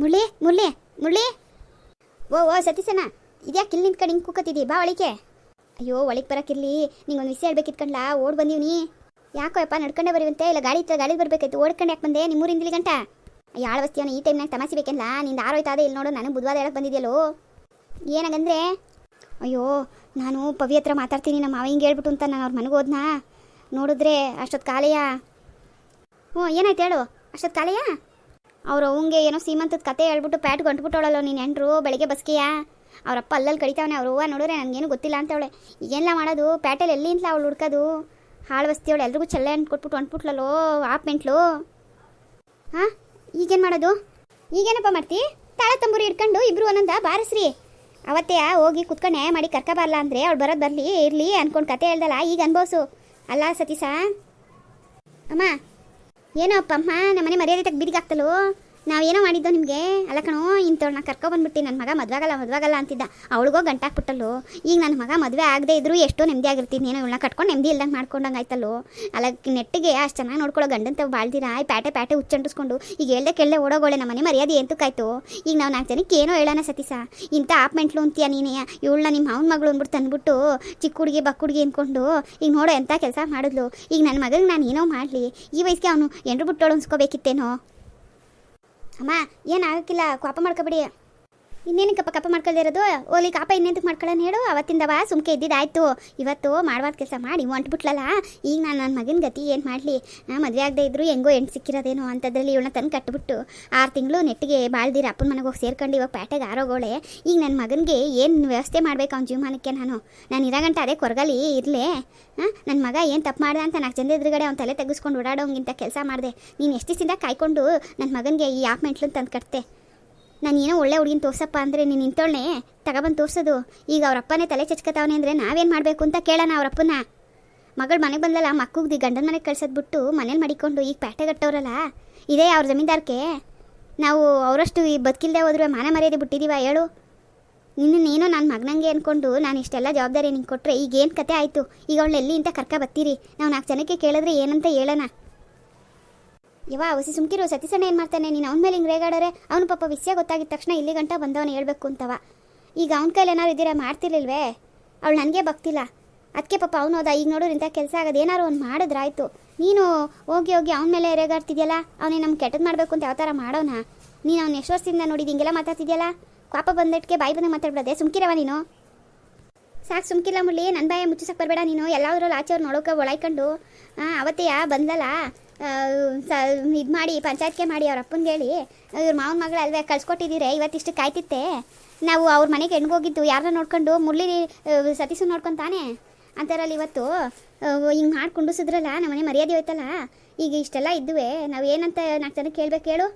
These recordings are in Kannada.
ಮುಳ್ಳಿ ಮುಳ್ಳಿ ಮುಳ್ಳಿ ಓ ಓ ಸತೀಸಣ್ಣ ಇದ್ಯಾಕೆ ಇಲ್ಲಿ ನಿಂತ್ಕೊಂಡು ಹಿಂಗೆ ಕೂಕತ್ತಿದ್ದಿ ಬಾ ಒಳಿಕೆ ಅಯ್ಯೋ, ಒಳಗೆ ಬರೋಕ್ಕಿರ್ಲಿ ಒಂದು ವಿಷಯ ಹೇಳ್ಬೇಕಿತ್ಕಂಡ್ಲಾ? ಓಡ್ ಬಂದೀವಿ ಯಾಕೋ ಯಪ್ಪ ನಡ್ಕೊಂಡೆ ಬರೀವಂತೆ? ಇಲ್ಲ ಗಾಡಿ ಇತ್ತು ಗಾಡಿ ಬರಬೇಕಾಯ್ತು. ಓಡ್ಕೊಂಡು ಯಾಕೆ ಬಂದೆ? ನಿಮ್ಮೂರಿಂದ ಇಲ್ಲಿ ಗಂಟ. ಯಾಳ ವಸ್ತಿಯವನು ಈ ಟೈಮ್ನಾಗ ತಮಾಸಿ ಬೇಕಲ್ಲ ನಿಂದು ಆರೋಯ್ತಾದೆ ಇಲ್ಲಿ ನೋಡು. ನನಗೆ ಬುಧವಾರ ಹೇಳಕ್ಕೆ ಬಂದಿದ್ಯಲ್ಲೋ. ಏನಾಗಂದ್ರೆ? ಅಯ್ಯೋ, ನಾನು ಪವಿ ಹತ್ರ ಮಾತಾಡ್ತೀನಿ. ನಮ್ಮ ಮಾವ ಹಿಂಗೆ ಹೇಳ್ಬಿಟ್ಟು ಅಂತ ನಾನು ಅವ್ರ ಮನೆಗೆ ಹೋದ್ನಾ? ನೋಡಿದ್ರೆ ಅಷ್ಟೊತ್ತು ಕಾಲೆಯಾ? ಹ್ಞೂ ಏನಾಯ್ತು ಹೇಳು? ಅಷ್ಟೊತ್ತು ಕಾಲೆಯ? ಅವ್ರು ಅವಂಗೆ ಏನೋ ಸೀಮಂತದ ಕತೆ ಹೇಳ್ಬಿಟ್ಟು ಪ್ಯಾಟ್ ಗಂಟ್ಬಿಟ್ಟವಳಲ್ಲೋ ನೀನು ಎಂಟ್ರು ಬೆಳಗ್ಗೆ ಬಸ್ಕಿಯಾ ಅವರಪ್ಪ ಅಲ್ಲಲ್ಲಿ ಕಡಿತಾವನೆ ಅವ್ರ ಹೂವು ನೋಡಿದ್ರೆ ನನಗೇನು ಗೊತ್ತಿಲ್ಲ ಅಂತವಳೆ. ಈಗೆಲ್ಲ ಮಾಡೋದು ಪ್ಯಾಟಲ್ಲಿ ಎಲ್ಲಿ ಅಂತ ಅವಳು ಹುಡ್ಕೋದು? ಹಾಳು ಬಸ್ತಿಯವಳು ಎಲ್ರಿಗೂ ಚೆಲ್ಲೆ ಹಣ್ಣು ಕೊಟ್ಬಿಟ್ಟು ಅಂಟ್ಬಿಟ್ಲಲ್ಲೋ ಆಪ್ ಮೆಂಟ್ಲು? ಹಾಂ, ಈಗೇನು ಮಾಡೋದು? ಈಗೇನಪ್ಪ ಮಾಡ್ತಿ? ತಾಳ ತಂಬೂರಿ ಇಟ್ಕೊಂಡು ಇಬ್ರು ಒಂದೊಂದ ಬಾರಿಸ್ರಿ. ಅವತ್ತೇ ಹೋಗಿ ಕುತ್ಕೊಂಡೆ, ಮಾಡಿ ಕರ್ಕ ಬರಲ್ಲ ಅಂದರೆ ಅವ್ಳು ಬರೋದು ಬರಲಿ, ಇರಲಿ ಅಂದ್ಕೊಂಡು ಕತೆ ಹೇಳ್ದಲ್ಲ, ಈಗ ಅನ್ಭವ್ಸು. ಅಲ್ಲ ಸತೀಸ ಅಮ್ಮ ಏನೋ ಅಮ್ಮ ನಮ್ಮನೆ ಮರ್ಯಾದೆ ತೆಗೆ ಬೀದಿಗಾಗ್ತಲೋ? ನಾವೇನೋ ಮಾಡಿದ್ದೋ ನಿಮಗೆ? ಅಲ್ಲ ಕಣೋ, ಇಂಥವ್ಳನ್ನ ಕರ್ಕೊ ಬಂದ್ಬಿಟ್ಟು ನನ್ನ ಮಗ ಮದುವಾಗಲ್ಲ ಮದುವಾಗಲ್ಲ ಅಂತಿದ್ದ. ಅವಳಿಗೋ ಗಂಟಾಕ್ಬಿಟ್ಟಲ್ಲೋ. ಈಗ ನನ್ನ ಮಗ ಮದುವೆ ಆಗದೆ ಇದ್ರು ಎಷ್ಟೋ ನೆಮ್ಮದಿ ಆಗಿರ್ತೀನಿ. ಏನೋ ಇವಳನ್ನ ಕಟ್ಕೊಂಡು ನೆಮ್ಮದಿ ಇಲ್ದಂಗೆ ಮಾಡ್ಕೊಂಡಂಗೆ ಆಯ್ತಲ್ಲೋ? ಅಲ್ಲ, ನೆಟ್ಟಿಗೆ ಅಷ್ಟು ಚೆನ್ನಾಗಿ ನೋಡ್ಕೊಳ್ಳೋ ಗಂಡಂತ ಬಾಳ್ದಿರಾ? ಈ ಪ್ಯಾಟೆ ಪ್ಯಾಟೆ ಹುಚ್ಚಂಟಿಸ್ಕೊಂಡು. ಈಗ ಹೇಳ್ದೆ ಕೆಳ್ಳೆ ಓಡೋಗೋಳೆ ನಮ್ಮ ಮನೆ ಮರ್ಯಾದೆ ಎಂತಕ್ಕಾಯ್ತು? ಈಗ ನಾವು ನಾಲ್ಕು ಜನಕ್ಕೆ ಏನೋ ಹೇಳೋಣ ಸತೀಸ ಇಂಥ ಆಪ್ಮೆಂಟ್ಲು ಅಂತೀಯ ನೀನೇ? ಇವಳನ್ನ ನಿಮ್ಮ ಮಾವನ ಮಗಳು ಅಂದ್ಬಿಟ್ಟು ತಂದ್ಬಿಟ್ಟು ಚಿಕ್ಕ ಹುಡುಗಿ ಬಕ್ಕ ಹುಡುಗಿ ಅಂದ್ಕೊಂಡು ಈಗ ನೋಡೋ ಎಂಥ ಕೆಲಸ ಮಾಡಿದ್ಲು. ಈಗ ನನ್ನ ಮಗನಿಗೆ ನಾನು ಏನೋ ಮಾಡಲಿ. ಈ ವಯಸ್ಸಿಗೆ ಅವನು ಎಂಡ್ರು ಬಿಟ್ಟೋಳು ಅನ್ಸ್ಕೋಬೇಕಿತ್ತೇನೋ? ಅಮ್ಮ ಏನಾಗಕ್ಕಿಲ್ಲ ಕೋಪ ಮಾಡ್ಕೊಬಿಡಿ ಇನ್ನೇನಕ್ಕಪ್ಪ ಕಪ್ಪ ಮಾಡ್ಕೊಳ್ದೇ ಇರೋದು? ಓಲಿ ಕಾಪ ಇನ್ನೇಂತಕ್ಕೆ ಮಾಡ್ಕೊಳ್ಳೋಣ ಹೇಳು? ಅವತ್ತಿಂದವ ಸುಮ್ಕೆ ಇದ್ದಿದ್ದಾಯ್ತು. ಇವತ್ತು ಮಾಡ್ಬಾರ್ದು ಕೆಲಸ ಮಾಡಿ, ಹೊಂಟ್ಬಿಟ್ಲಲ್ಲ? ಈಗ ನಾನು ನನ್ನ ಮಗನ ಗತಿ ಏನು ಮಾಡಲಿ? ಮದುವೆ ಆಗದೆ ಇದ್ರು ಹೆಂಗೋ ಹೆಣ್ಣು ಸಿಕ್ಕಿರೋದೇನೋ ಅಂಥದ್ರಲ್ಲಿ ಇವಳನ್ನ ತಂದು ಕಟ್ಬಿಟ್ಟು ಆರು ತಿಂಗಳು ನೆಟ್ಟಿಗೆ ಬಾಳ್ದಿರ ಅಪ್ಪನ ಮನೆಗೆ ಹೋಗಿ ಸೇರ್ಕೊಂಡು ಇವಾಗ ಪ್ಯಾಟೆಗೆ ಆರೋಗೋಳೆ. ಈಗ ನನ್ನ ಮಗನಿಗೆ ಏನು ವ್ಯವಸ್ಥೆ ಮಾಡ್ಬೇಕು ಅವ್ನ ಜೀವಮಾನಕ್ಕೆ ನಾನು? ನಾನು ಇರಾಗಂಟ ಅದೇ ಕೊರಗಲಿ ಇರಲೇ. ಹಾಂ ನನ್ನ ಮಗ ಏನು ತಪ್ಪು ಮಾಡ್ದೆ ಅಂತ ನಾಲ್ಕು ಜನ ಎದುರುಗಡೆ ಅವ್ನ ತಲೆ ತೆಗೆಸ್ಕೊಂಡು ಓಡಾಡೋಂಗಿಂತ ಕೆಲಸ ಮಾಡಿದೆ. ನೀನು ಎಷ್ಟು ದಿನ ಕಾಯ್ಕೊಂಡು ನನ್ನ ಮಗನಿಗೆ ಈ ಆಪ್ ಮೆಂಟ್ಲು ತಂದು ಕಟ್ತೆ ನಾನು ಏನೋ ಒಳ್ಳೆ ಹುಡುಗಿನ ತೋರ್ಸಪ್ಪ ಅಂದರೆ ನೀನು ನಿಂತೊಳ್ಳೆ ತಗೊಬಂದು ತೋರ್ಸೋದು. ಈಗ ಅವರಪ್ಪನೇ ತಲೆ ಚಚ್ಕತಾವನೆ ಅಂದರೆ ನಾವೇನು ಮಾಡಬೇಕು ಅಂತ ಕೇಳೋಣ ಅವರಪ್ಪನ ಮಗಳು ಮನೆಗೆ ಬಂದಲ್ಲ ಮಕ್ಕಳಿಗೆ ಗಂಡನ ಮನೆಗೆ ಕಳ್ಸೋದ್ಬಿಟ್ಟು ಮನೇಲಿ ಮಡಿಕೊಂಡು ಈಗ ಪ್ಯಾಟೆ ಕಟ್ಟೋರಲ್ಲ ಇದೇ ಅವ್ರ ಜಮೀನ್ದಾರ್ಕೆ. ನಾವು ಅವರಷ್ಟು ಈ ಬದುಕಿಲ್ಲದೆ ಹೋದ್ರೆ ಮಾನ ಮರ್ಯಾದೆ ಬಿಟ್ಟಿದ್ದೀವ ಹೇಳು. ನಿನ್ನ ನೀನು ಮಗನಂಗೆ ಅಂದ್ಕೊಂಡು ನಾನು ಇಷ್ಟೆಲ್ಲ ಜವಾಬ್ದಾರಿ ನಿಂಗೆ ಕೊಟ್ಟರೆ ಈಗೇನು ಕತೆ ಆಯಿತು? ಈಗ ಅವಳು ಎಲ್ಲಿ ಅಂತ ಕರ್ಕ ಬತ್ತೀರಿ? ನಾವು ನಾಲ್ಕು ಜನಕ್ಕೆ ಕೇಳಿದ್ರೆ ಏನಂತ ಹೇಳೋಣ. ಯವ ಅವಸಿ ಸುಮ್ಕಿರು. ಸತೀಸಣ್ಣ ಏನು ಮಾಡ್ತಾನೆ? ನೀನು ಅವನ ಮೇಲೆ ಹಿಂಗೆ ರೇಗಾಡೋರೆ, ಅವನು ಪಾಪ ವಿಷಯ ಗೊತ್ತಾಗಿದ್ದ ತಕ್ಷಣ ಇಲ್ಲಿ ಗಂಟ ಬಂದವನು ಹೇಳ್ಬೇಕು ಅಂತವ. ಈಗ ಅವನ ಕೈಲಿ ಏನಾರು ಇದ್ದೀರಾ? ಮಾಡ್ತಿರ್ಲಿಲ್ವೇ? ಅವಳು ನನಗೆ ಬಗ್ತಿಲ್ಲ ಅದಕ್ಕೆ ಪಾಪ ಅವನು ಹೋದ ಈಗ ನೋಡೋರು ಇಂಥ ಕೆಲಸ ಆಗೋದು. ಏನಾರು ಅವ್ನು ಮಾಡಿದ್ರಾಯ್ತು. ನೀನು ಹೋಗಿ ಹೋಗಿ ಅವನ ಮೇಲೆ ರೇಗಾಡ್ತಿದ್ಯಲ್ಲ? ಅವನೇ ನಮ್ಗೆ ಕೆಟ್ಟದ್ದು ಮಾಡಬೇಕು ಅಂತ ಯಾವ ಥರ ಮಾಡೋಣ ನೀನು ಅವ್ನು ಎಷ್ಟು ವರ್ಷದಿಂದ ಹಿಂಗೆಲ್ಲ ಮಾತಾಡ್ತಿದ್ಯಲ್ಲ? ಪಾಪ ಬಂದಟ್ಟಿಗೆ ಬಾಯಿ ಬಂದಂಗೆ ಮಾತಾಡ್ಬಿಡದೆ. ಸುಮ್ಕಿರವ ನೀನು. ಸಾಕು, ಸುಮ್ಕಿಲ್ಲ ಮುಳ್ಳಿ ನನ್ನ ಬಾಯ ಮುಚ್ಚಿಸಕ್ಕೆ ಬರಬೇಡ ನೀನು. ಎಲ್ಲಾದ್ರಲ್ಲಿ ಆಚೆ ಅವ್ರು ನೋಡೋಕೆ ಒಳಯ್ಕೊಂಡು. ಅವತ್ತೇ ಬಂದಲ್ಲ? ಇದು ಮಾಡಿ, ಪಂಚಾಯತ್ಗೆ ಮಾಡಿ ಅವ್ರ ಅಪ್ಪನಿಗೆ ಹೇಳಿ, ಇವ್ರ ಮಾವನ ಮಗಳು ಅಲ್ವೇ ಕಳ್ಸ್ಕೊಟ್ಟಿದ್ದೀರಿ, ಇವತ್ತಿಷ್ಟು ಕಾಯ್ತಿತ್ತೆ. ನಾವು ಅವ್ರ ಮನೆಗೆ ಹೆಣ್ಗೋಗಿದ್ದು ಯಾರನ್ನ ನೋಡ್ಕೊಂಡು ಮುರಳಿ ಸತೀಸು ನೋಡ್ಕೊಂತಾನೆ. ಅಂತಾರಲ್ಲಿ ಇವತ್ತು ಹಿಂಗೆ ಮಾಡಿ ಕುಂಡಿಸಿದ್ರಲ್ಲ ನಮ್ಮ ಮನೆ ಮರ್ಯಾದೆ ಹೋಯ್ತಲ್ಲ, ಈಗ ಇಷ್ಟೆಲ್ಲ ಇದ್ದುವೆ, ನಾವು ಏನಂತ ನಾಲ್ಕು ಜನಕ್ಕೆ ಕೇಳ್ಬೇಕು ಹೇಳು.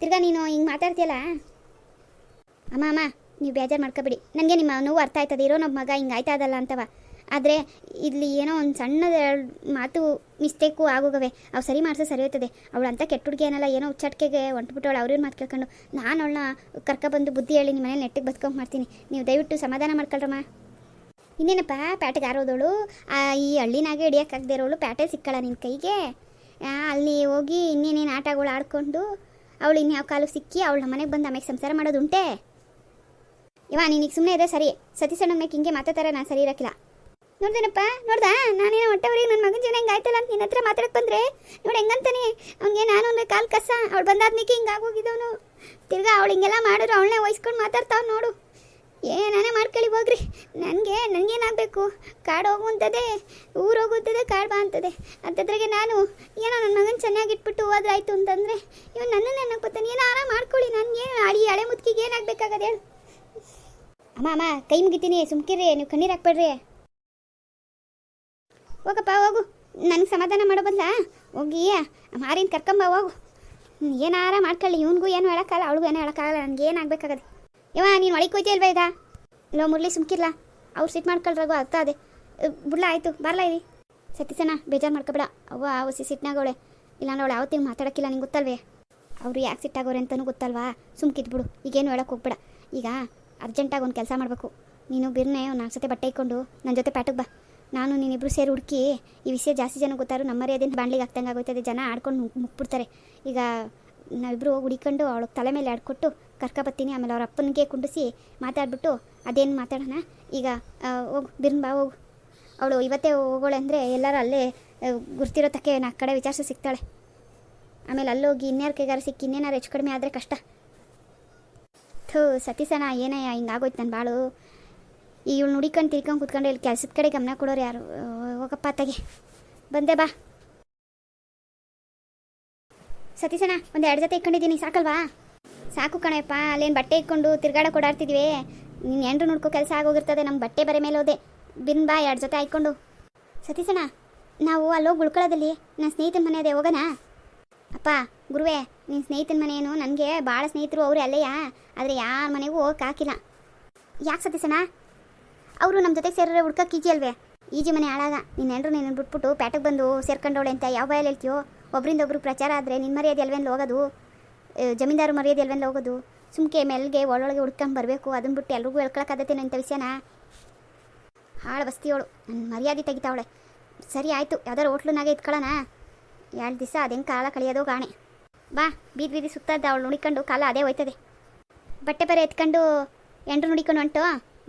ತಿರ್ಗಾ ನೀನು ಹಿಂಗೆ ಮಾತಾಡ್ತೀಯಲ್ಲ? ಅಮ್ಮ ಅಮ್ಮ, ನೀವು ಬೇಜಾರು ಮಾಡ್ಕೊಬಿಡಿ. ನನಗೆ ನಿಮ್ಮ ನೋವು ಅರ್ಥ ಆಯ್ತದೆ ಇರೋ ನಮ್ಮ ಮಗ ಹಿಂಗೆ ಆಯ್ತಾ ಅದಲ್ಲ ಅಂತವ. ಆದರೆ ಇಲ್ಲಿ ಏನೋ ಒಂದು ಸಣ್ಣದ ಮಾತು ಮಿಸ್ಟೇಕು ಆಗೋಗವೆ. ಅವು ಸರಿ ಮಾಡಿಸೋ ಸರಿ ಹೋಗ್ತದೆ ಅವಳು ಅಂತ ಕೆಟ್ಟ ಹುಡುಗಿ ಏನಲ್ಲ, ಏನೋ ಉಚ್ಚಾಟಿಕೆಗೆ ಹೊಂಟ್ಬಿಟ್ಟವಳು ಅವ್ರನ್ನ ಮಾತು ಕೇಳ್ಕೊಂಡು, ನಾನು ಅವಳನ್ನ ಕರ್ಕೊಬಂದು ಬುದ್ಧಿ ಹೇಳಿ ನಿಮ್ಮ ಮನೇಲಿ ನೆಟ್ಟಿಗೆ ಬದ್ಕೊಂಡು ಮಾಡ್ತೀನಿ. ನೀವು ದಯವಿಟ್ಟು ಸಮಾಧಾನ ಮಾಡ್ಕೊಳ್ರಮ್ಮ. ಇನ್ನೇನಪ್ಪ, ಪ್ಯಾಟೆಗೆ ಆರೋದವಳು ಈ ಹಳ್ಳಿನಾಗೆ ಹಿಡಿಯೋಕ್ಕಾಗದೇ ಇರೋಳು ಪ್ಯಾಟೆ ಸಿಕ್ಕಳ ನಿನ್ನ ಕೈಗೆ? ಅಲ್ಲಿ ಹೋಗಿ ಇನ್ನೇನೇನು ಆಟಗಳು ಆಡ್ಕೊಂಡು ಅವಳು ಇನ್ಯಾವ ಕಾಲು ಸಿಕ್ಕಿ ಅವಳ ಮನೆಗೆ ಬಂದು ಆಮೇಲೆ ಸಂಸಾರ ಮಾಡೋದುಂಟೆ? ಇವ ನೀನೀಗ ಸುಮ್ಮನೆ ಇದೆ ಸರಿ. ಸತೀಸಣ್ಣ ಮೇಲೆ ಹಿಂಗೆ ಮಾತಾಡ್ತಾರೆ, ನಾನು ಸರಿ ಇರೋಕ್ಕಿಲ್ಲ. ನೋಡ್ದೇನಪ್ಪ, ನೋಡ್ದಾ? ನಾನೇನೋ ಹೊಟ್ಟೆವ್ರಿಗೆ ನನ್ನ ಮಗನ ಜೀವನ ಹಿಂಗೆ ಆಯ್ತಲ್ಲ ಅಂತ ನಿನ್ನ ಹತ್ರ ಮಾತಾಡಕ್ಕೆ ಬಂದರೆ? ನೋಡಿ ಹೆಂಗಂತಾನೆ? ಅವ್ನಿಗೆ ನಾನು ಒಂದು ಕಾಲು ಕಸ, ಅವಳು ಬಂದಾದ್ಮೇಲೆ ಹಿಂಗೆ ಆಗೋಗಿದ್ದವನು. ತಿರ್ಗಾ ಅವಳು ಹಿಂಗೆಲ್ಲ ಮಾಡಿದ್ರು ಅವಳನ್ನೇ ವಹಿಸ್ಕೊಂಡು ಮಾತಾಡ್ತಾವ್ ನೋಡು. ಏ, ನಾನೇ ಮಾಡ್ಕೊಳ್ಳಿ ಹೋಗ್ರಿ. ನನಗೆ, ನನಗೇನಾಗಬೇಕು? ಕಾಡು ಹೋಗುವಂಥದ್ದೇ ಊರು ಹೋಗುವಂಥದ್ದೇ ಕಾಡು ಬಾ ಅಂತದೆ. ಅಂಥದ್ರಾಗೆ ನಾನು ಏನೋ ನನ್ನ ಮಗನ ಚೆನ್ನಾಗಿ ಇಟ್ಬಿಟ್ಟು ಹೋದ್ರಾಯ್ತು ಅಂತಂದರೆ, ಇವನು ನನ್ನನ್ನು ನನಗೆ ಏನೋ ಆರಾಮ ಮಾಡ್ಕೊಳ್ಳಿ, ನನಗೆ ಅಡಿ, ಹಳೆ ಮುದುಕಿಗೆ ಏನಾಗಬೇಕಾಗದೆ? ಅಮ್ಮ ಅಮ್ಮ, ಕೈ ಮುಗಿತೀನಿ. ಸುಮ್ಕಿರಿ ನೀವು ಕಣ್ಣೀರು ಹಾಕ್ಬೇಡ್ರಿ. ಹೋಗಪ್ಪ, ಹೋಗು. ನನಗೆ ಸಮಾಧಾನ ಮಾಡೋ ಬದಲ ಹೋಗಿ ಮಾರಿನ ಕರ್ಕೊಂಬ ಹೋಗು. ಏನಾರ ಮಾಡ್ಕೊಳ್ಳಿ. ಇವನಿಗೂ ಏನು ಹೇಳೋಕ್ಕಾಗಲ್ಲ, ಅವಳಿಗೂ ಏನು ಹೇಳೋಕ್ಕಾಗಲ್ಲ, ನನಗೆ ಏನಾಗಬೇಕಾಗದೆ ಇವ ನೀನು ಒಳಗೆ ಇಲ್ವಾ ಇದಾ ಲೋ ಮುರಳಿ ಸುಮ್ಕಿರ್ಲ. ಅವ್ರು ಸಿಟ್ ಮಾಡ್ಕೊಳ್ರಾಗು ಅರ್ಥ ಅದೇ ಬಿಡ್ಲ, ಆಯಿತು. ಬರಲ್ಲ ಇರಿ ಸತೀಸಣ್ಣ ಬೇಜಾರು ಮಾಡ್ಕೊಬೇಡ. ಅವ್ವ ಹೊಸಿ ಸಿಟ್ನಾಗವಳೆ ಇಲ್ಲಾಂದ್ರೆ ಅವಳು ಯಾವತ್ತಿಗೆ ಮಾತಾಡೋಕ್ಕಿಲ್ಲ, ನಿಂಗೆ ಗೊತ್ತಲ್ವೇ? ಅವರು ಯಾಕೆ ಸಿಟ್ಟಾಗೋರೆ ಅಂತಲೂ ಗೊತ್ತಲ್ವಾ? ಸುಮ್ಕಿದ್ಬಿಡು. ಈಗೇನು ಹೇಳೋಕೆ ಹೋಗ್ಬೇಡ. ಈಗ ಅರ್ಜೆಂಟಾಗಿ ಒಂದು ಕೆಲಸ ಮಾಡಬೇಕು. ನೀನು ಬಿರ್ನೆ ಒಂದು ನಾಲ್ಕು ಸತಿ ಬಟ್ಟೆ ಇಕ್ಕೊಂಡು ನನ್ನ ಜೊತೆ ಪ್ಯಾಟಿಗೆ ಬಾ. ನಾನು ನೀನಿಬ್ರು ಸೇರಿ ಹುಡುಕಿ ಈ ವಿಷಯ ಜಾಸ್ತಿ ಜನ ಗೊತ್ತಾರು ನಮ್ಮ ಮರ್ಯಾದೆಯಿಂದ ಬಾಣ್ಲಿಗೆ ಆಗ್ತಂಗೆ ಆಗೋಯ್ತದೆ, ಜನ ಆಡ್ಕೊಂಡು ಮುಕ್ ಮುಕ್ಬಿಡ್ತಾರೆ ಈಗ ನಾವಿಬ್ಬರು ಹೋಗಿ ಹುಡಿಕೊಂಡು ಅವಳಿಗೆ ತಲೆ ಮೇಲೆ ಆಡ್ಕೊಟ್ಟು ಕರ್ಕೊಬತ್ತೀನಿ, ಆಮೇಲೆ ಅವ್ರ ಅಪ್ಪನಿಗೆ ಕುಂಡಿಸಿ ಮಾತಾಡ್ಬಿಟ್ಟು ಅದೇನು ಮಾತಾಡೋಣ. ಈಗ ಹೋಗು ಬಿರ್ನ್ ಬಾ, ಹೋಗು. ಅವಳು ಇವತ್ತೇ ಹೋಗೋಳೆ ಅಂದರೆ ಎಲ್ಲರೂ ಅಲ್ಲೇ ಗುರ್ತಿರೋ ತಕ್ಕೆ ನಾ ಕಡೆ ವಿಚಾರಿಸಿ ಸಿಗ್ತಾಳೆ. ಆಮೇಲೆ ಅಲ್ಲೋಗಿ ಇನ್ಯಾರ ಕೈಗಾರ ಸಿಕ್ಕಿ ಇನ್ನೇನಾರು ಹೆಚ್ಚು ಕಡಿಮೆ ಆದರೆ ಕಷ್ಟ. ಥೂ ಸತೀಸನ ಏನಯ್ಯ ಹಿಂಗಾಗೋಯ್ತು ನನ್ನ ಬಾಳು. ಇವಳು ನುಡಿಕೊಂಡು ತಿರ್ಕೊಂಡು ಕುತ್ಕೊಂಡು, ಇಲ್ಲಿ ಕೆಲ್ಸದ ಕಡೆ ಗಮನ ಕೊಡೋರು ಯಾರು? ಹೋಗಪ್ಪ ತಗೆ ಬಂದೆ ಬಾ. ಸತೀಶನಾ ಒಂದು ಎರಡು ಜೊತೆ ಇಟ್ಕೊಂಡಿದ್ದೀನಿ, ಸಾಕಲ್ವಾ? ಸಾಕು ಕಣಪ್ಪ, ಅಲ್ಲೇನು ಬಟ್ಟೆ ಇಟ್ಕೊಂಡು ತಿರ್ಗಾಡ ಕೊಡಾಡ್ತಿದ್ವಿ. ನೀನು ಎಂಡ್ರು ನೋಡ್ಕೋ ಕೆಲಸ ಆಗೋಗಿರ್ತದೆ ನಮ್ಮ ಬಟ್ಟೆ ಬರೆ ಮೇಲೆ ಹೋದೆ. ಬಿನ್ ಬಾ, ಎರಡು ಜೊತೆ ಆಯ್ಕೊಂಡು. ಸತೀಶನಾ ನಾವು ಅಲ್ಲೋಗಿ ಉಳ್ಕೊಳ್ಳೋದಲ್ಲಿ ನನ್ನ ಸ್ನೇಹಿತನ ಮನೆ ಅದೇ ಹೋಗೋಣ ಅಪ್ಪ, ಗುರುವೇ ನಿನ್ನ ಸ್ನೇಹಿತನ ಮನೇನು ನನಗೆ ಭಾಳ ಸ್ನೇಹಿತರು ಅವರು ಅಲ್ಲೇಯಾ? ಆದರೆ ಯಾರ ಮನೆಗೂ ಹೋಗಕ್ಕೆ ಹಾಕಿಲ್ಲ. ಯಾಕೆ ಸತೀಸಣ ಅವರು ನಮ್ಮ ಜೊತೆ ಸೇರಿದ್ರೆ ಹುಡ್ಕಕ್ಕೆ ಈಜಿ ಅಲ್ವೇ? ಈಜಿ ಮನೆ ಹಾಳಾಗ. ನಿನ್ನ ಹೆಂಡ್ರು ನೀನು ಬಿಟ್ಬಿಟ್ಟು ಪೇಟೆಗೆ ಬಂದು ಸೇರ್ಕೊಂಡವಳೆ ಅಂತ ಯಾವ ಬಾಯಲ್ಲಿ ಹೇಳ್ತೀಯೋ? ಒಬ್ಬರಿಂದ ಒಬ್ರು ಪ್ರಚಾರ ಆದರೆ ನಿನ್ನ ಮರ್ಯಾದೆ ಅಲ್ವೇನು ಹೋಗೋದು ಜಮೀನ್ದಾರು ಮರ್ಯಾದೆ ಅಲ್ವೇನು ಹೋಗೋದು ಸುಮ್ಕೆ ಮೆಲ್ಗೆ ಒಳೊಳಗೆ ಹುಡ್ಕೊಂಡು ಬರಬೇಕು ಅದನ್ನ ಬಿಟ್ಟು ಎಲ್ರಿಗೂ ಹೇಳ್ಕೊಳಕ್ಕಾಗತ್ತೇನೋ ಇಂಥ ವಿಷಯನ? ಹಾಳು ಬಸ್ತಿಯವಳು ನನ್ನ ಮರ್ಯಾದೆ ತೆಗಿತಾವಳೆ. ಸರಿ ಆಯಿತು, ಯಾವ್ದಾರು ಹೋಟ್ಲನಾಗೆ ಇಟ್ಕೊಳ್ಳೋಣ ಎರಡು ದಿವಸ ಅದೇನು ಕಾಲ ಕಳಿಯೋದು ಗಾಣೆ. ಬಾ, ಬೀದಿ ಬೀದಿ ಸುತ್ತಾದ ಅವಳು ನುಡಿಕೊಂಡು ಕಾಲ ಅದೇ ಹೋಯ್ತದೆ. ಬಟ್ಟೆ ಬರೆ ಎತ್ಕೊಂಡು ಎಂಡ್ರು ನುಡಿಕೊಂಡು ಹೊಂಟು?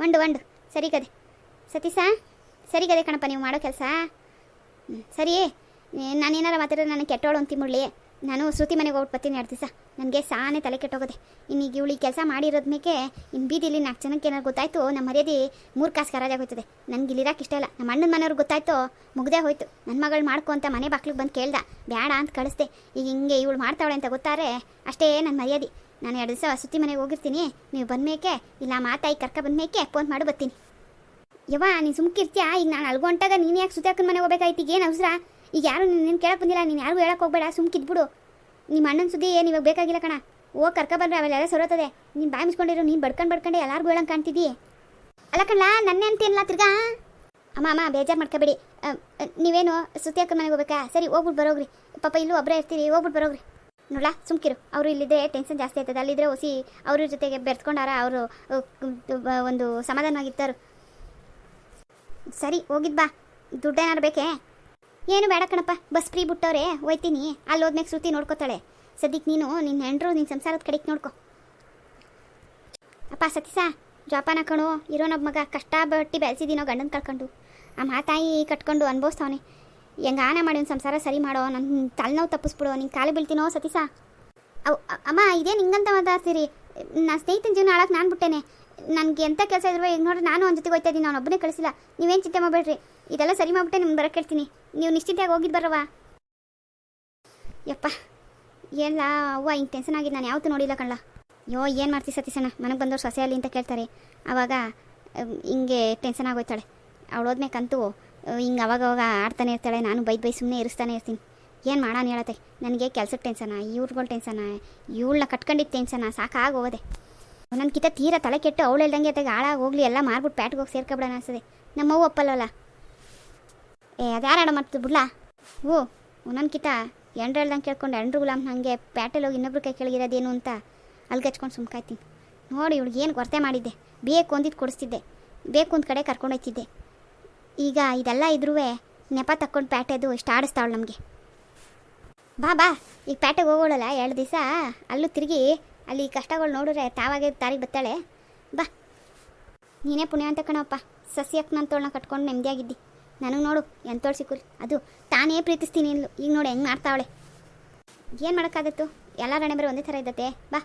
ಒಂಡು ಒಂಡು. ಸರಿಗದೆ ಸರಿ ಗದೆ ಕಣಪ್ಪ, ನೀವು ಮಾಡೋ ಕೆಲಸ? ಸರಿ. ನಾನೇನಾರ ಮಾತಾಡಿದ್ರೆ ನನಗೆ ಕೆಟ್ಟೋಳು ಅಂತಿ ಮುಳ್ಳಿ. ನಾನು ಶ್ರುತಿ ಮನೆಗೆ ಹೋಗ್ಬಿಟ್ಟು ಬರ್ತೀನಿ ಎರಡು ದಿವಸ. ನನಗೆ ಸಾನೆ ತಲೆ ಕೆಟ್ಟೋಗೋದೆ. ಇನ್ನು ಈಗ ಇವಳಿ ಕೆಲಸ ಮಾಡಿರೋದ್ಮೇಕೆ ಇನ್ನು ಬೀದಿಲಿ ನಾಲ್ಕು ಜನಕ್ಕೆ ಏನಾದ್ರು ಗೊತ್ತಾಯ್ತು ನಮ್ಮ ಮರ್ಯಾದೆ ಮೂರು ಕಾಸು ಕರಾಜಾಗಿ ಹೋಯ್ತದೆ ನನಗೆ ಇಲ್ಲಿರಕ್ಕೆ ಇಷ್ಟ ಇಲ್ಲ. ನಮ್ಮ ಅಣ್ಣನ ಮನೆಯವ್ರಿಗೆ ಗೊತ್ತಾಯ್ತು, ಮುಗ್ದೇ ಹೋಯ್ತು. ನನ್ನ ಮಗಳು ಮಾಡ್ಕೊ ಅಂತ ಮನೆ ಬಾಕ್ಲಿಗೆ ಬಂದು ಕೇಳ್ದೆ. ಬೇಡ ಅಂತ ಕಳಿಸ್ದೆ. ಈಗ ಹಿಂಗೆ ಇವಳು ಮಾಡ್ತಾವಳೆ ಅಂತ ಗೊತ್ತಾರೆ ಅಷ್ಟೇ ನನ್ನ ಮರ್ಯಾದೆ. ನಾನು ಎರಡು ದಿವಸ ಸುತ್ತಿ ಮನೆಗೆ ಹೋಗಿರ್ತೀನಿ. ನೀವು ಬಂದ್ಮೇಕೆ, ಇಲ್ಲ ಮಾತಾಯಿ ಕರ್ಕ ಬಂದ್ಮೇಕೆ, ಫೋನ್ ಮಾಡಿ, ಬರ್ತೀನಿ. ಯವ್ವ, ನೀನು ಸುಮ್ಕಿರ್ತೀಯ? ಈಗ ನಾನು ಅಲ್ಗೊಂಟಾಗ ನೀನು ಯಾಕೆ ಸುತ್ತಾಕನ ಮನೆಗೆ ಹೋಗ್ಬೇಕಾಯ್ತು? ಏನು ಅವಸರ? ಈಗ ಯಾರು ನೀನು ಕೇಳಕ್ಕೆ ಬಂದಿಲ್ಲ, ನೀನು ಯಾರಿಗೂ ಹೇಳಕ್ಕೆ ಹೋಗ್ಬೇಡ ಸುಮ್ಕಿದ್ಬಿಡು ನಿಮ್ಮ ಅಣ್ಣನ ಸುದ್ದಿ ಏನು ಇವಾಗ ಬೇಕಾಗಿಲ್ಲ ಕಣ. ಓ ಕರ್ಕ ಬಂದ್ರೆ ಅವೆಲ್ಲ ಸರೋತದೆ. ನೀನು ಬಾಯಿ ಮಿಸ್ಕೊಂಡಿರೋ ನೀನು ಬಡ್ಕೊಂಡು ಬಡ್ಕೊಂಡೆ ಎಲ್ಲರಿಗೂ ಹೇಳಂಗೆ ಕಾಣ್ತಿದ್ದೀ. ಅಲ್ಲ ಕಣ್ಣ ನನ್ನೇ ಅಂತೀನಲ್ಲ ತಿರ್ಗಾ? ಅಮ್ಮ ಅಮ್ಮ, ಬೇಜಾರು ಮಾಡ್ಕೋಬೇಡಿ. ನೀವೇನು ಸುತ್ತಿ ಹಾಕೊಂಡು ಮನೆಗೆ ಹೋಗ್ಬೇಕಾ? ಸರಿ ಹೋಗ್ಬಿಟ್ಟು ಬರೋಗ್ರಿ. ಪಾಪ ಇಲ್ಲೂ ಒಬ್ಬರೇ ಇರ್ತೀರಿ ಹೋಗ್ಬಿಟ್ಟು ಬರೋಗ್ರಿ. ನೋಡ್ಲಾ, ಸುಮ್ಕಿರು. ಅವರು ಇಲ್ಲಿದ್ರೆ ಟೆನ್ಷನ್ ಜಾಸ್ತಿ ಆಗ್ತದೆ ಅಲ್ಲಿದ್ರೆ ಹೊಸಿ ಅವ್ರ ಜೊತೆಗೆ ಬೆರ್ತ್ಕೊಂಡಾರ ಅವರು ಒಂದು ಸಮಾಧಾನವಾಗಿರ್ತಾರು. ಸರಿ, ಹೋಗಿದ್ ಬಾ. ದುಡ್ಡೇನಾರು ಬೇಕೇ? ಏನು ಬೇಡ ಕಣಪ್ಪ, ಬಸ್ ಫ್ರೀ ಬಿಟ್ಟವ್ರೆ, ಹೋಯ್ತೀನಿ. ಅಲ್ಲಿ ಹೋದ್ಮೇಲೆ ಶ್ರುತಿ ನೋಡ್ಕೋತಾಳೆ. ಸದ್ಯಕ್ಕೆ ನೀನು ನಿನ್ನ ಹೆಂಡ್ರು ನಿನ್ನ ಸಂಸಾರದ ಕಡೆಗೆ ನೋಡ್ಕೊ. ಅಪ್ಪ ಸತೀಸ ಜೋಪಾನ ಕಣು, ಇರೋನೊಬ್ಬ ಮಗ ಕಷ್ಟಪಟ್ಟು ಬೆಳೆಸಿದ್ದೀನೋ ಗಂಡನ ಕಳ್ಕೊಂಡು. ಆ ಮಾತಾಯಿ ಕಟ್ಕೊಂಡು ಅನ್ಭವಿಸ್ತಾವನೆ. ಹೆಂಗ ಆನ ಮಾಡಿ ಒಂದು ಸಂಸಾರ ಸರಿ ಮಾಡೋ ನನ್ನ ತಲೆನೋವು ತಪ್ಪಿಸ್ಬಿಡು ನಿನ್ನ ಕಾಲು ಬೀಳ್ತೀನೋ ಸತೀಸ ಅವ್ ಅಮ್ಮ, ಇದೇನು ಹಿಂಗಂತ ಮಾತಾಡ್ತೀರಿ ನನ್ನ ಸ್ನೇಹಿತನ ಜೀವನ ಆಳಕ್ಕೆ ನಾನು ಬಿಟ್ಟೇನೆ. ನನಗೆ ಎಂಥ ಕೆಲಸ ಇದ್ರು ಈಗ ನೋಡ್ರಿ, ನಾನು ಒಂದು ಜೊತೆಗೆ ಹೋಗ್ತಾ ಇದ್ದೀನಿ ನಾನು ಒಬ್ಬನೇ ಕಳಿಸಿಲ್ಲ. ನೀವೇನು ಚಿಂತೆ ಮಾಡಬೇಡ್ರಿ. ಇದೆಲ್ಲ ಸರಿ ಮಾಡಿಬಿಟ್ಟೆ, ನಿಮ್ಗೆ ಬರೋಕ್ಕೆ ಹೇಳ್ತೀನಿ. ನೀವು ನಿಶ್ಚಿಂತೆಯಾಗಿ ಹೋಗಿದ್ದು ಬರವಾ ಯಪ್ಪ ಎಲ್ಲ ಅವ್ವ, ಹಿಂಗೆ ಟೆನ್ಷನ್ ಆಗಿದೆ, ನಾನು ಯಾವತ್ತೂ ನೋಡಿಲ್ಲ ಕಣ್ಣ ಯೋ, ಏನು ಮಾಡ್ತೀವಿ ಸತೀಸಣ್ಣ ಮನೆಗೆ ಬಂದವ್ರು ಸೊಸೆ ಅಲ್ಲಿ ಅಂತ ಕೇಳ್ತಾರೆ. ಆವಾಗ ಹಿಂಗೆ ಟೆನ್ಷನ್ ಆಗೋಯ್ತಾಳೆ. ಅವಳು ಹೋದ್ಮೇಕಂತೂ ಹಿಂಗೆ ಅವಾಗವಾಗ ಅವಾಗ ಆಡ್ತಾನೆ ಇರ್ತಾಳೆ, ನಾನು ಬೈದ್ ಬೈ ಸುಮ್ಮನೆ ಇರಿಸ್ತಾನೆ ಇರ್ತೀನಿ. ಏನು ಮಾಡೋಣ ಹೇಳತ್ತೆ? ನನಗೆ ಕೆಲ್ಸಕ್ಕೆ ಟೆನ್ಷನ ಇವ್ರುಗಳ ಟೆನ್ಷನ ಇವಳನ್ನ ಕಟ್ಕೊಂಡಿದ್ದು ಟೆನ್ಷನ ಸಾಕಾಗಿ ಹೋಗೋದೆ. ನನ್ನ ಕಿತ್ತ ತೀರ ತಲೆ ಕೆಟ್ಟು ಅವಳು ಹೇಳ್ದಂಗೆ ಅತ್ತಾಗ ಹಾಳಾಗಿ ಹೋಗ್ಲಿ, ಎಲ್ಲ ಮಾರ್ಬಿಟ್ಟು ಪ್ಯಾಟ್ಗೆ ಹೋಗಿ ಸೇರ್ಕೊಬಿಡೋಣ ಅನ್ಸದೆ ನಮ್ಮವ್ವ ಒಪ್ಪಲ್ಲವಲ್ಲ ಏ ಅದ್ಯಾರು ಆಡೋ ಮಾಡ್ತದೆ ಬಿಡ್ಲಾ? ಓ ನನ್ನ ಕಿತ್ತ ಎಂಡ್ರು ಹೇಳ್ದಂಗೆ ಕೇಳ್ಕೊಂಡು ಎಂಡ್ರು ಗುಲಾಮ್ ನನಗೆ ಪ್ಯಾಟೆಲ್ ಹೋಗಿ ಇನ್ನೊಬ್ರು ಕೈ ಕೆಳಗಿರೋದೇನು ಅಂತ ಅಲ್ಗಚ್ಕೊಂಡು ಸುಮ್ಕಾಯ್ತೀನಿ ನೋಡಿ ಇವಳಿಗೆ ಏನು ಕೊರತೆ ಮಾಡಿದ್ದೆ. ಬೇಕು ಒಂದಿದ್ದು ಕೊಡಿಸ್ತಿದ್ದೆ. ಬೇಕು ಒಂದು ಕಡೆ ಕರ್ಕೊಂಡು ಹೋಗ್ತಿದ್ದೆ ಈಗ ಇದೆಲ್ಲ ಇದ್ರೂ ನೆಪ ತಕ್ಕೊಂಡು ಪ್ಯಾಟೆದು ಇಷ್ಟು ಆಡಿಸ್ತಾವಳು ನಮಗೆ. ಬಾ ಬಾ, ಈಗ ಪ್ಯಾಟೆಗೆ ಹೋಗೋಳಲ್ಲ, ಎರಡು ದಿವಸ ಅಲ್ಲೂ ತಿರುಗಿ ಅಲ್ಲಿ ಕಷ್ಟಗಳು ನೋಡಿದ್ರೆ ತಾವಾಗೆ ತಾರಿಗೆ ಬತ್ತಾಳೆ ಬಾ. ನೀನೇ ಪುಣ್ಯವಂತ ಕಣಪ್ಪ. ಸಸ್ಯಕ್ಕೆ ನನ್ನ ತೋಳನ್ನ ಕಟ್ಕೊಂಡು ನೆಮ್ಮದಿಯಾಗಿದ್ದಿ. ನನಗೆ ನೋಡು, ಎಂತೋಳು ಸಿಕ್ಕುಲ್ ಅದು ತಾನೇ ಪ್ರೀತಿಸ್ತೀನಿ ಈಗ ನೋಡು, ಹೆಂಗೆ ಮಾಡ್ತಾವಳೆ. ಏನು ಮಾಡೋಕ್ಕಾಗತ್ತು? ಎಲ್ಲ ರಣೆ ಬರೀ ಒಂದೇ ಥರ ಇದ್ದತ್ತೆ ಬಾ.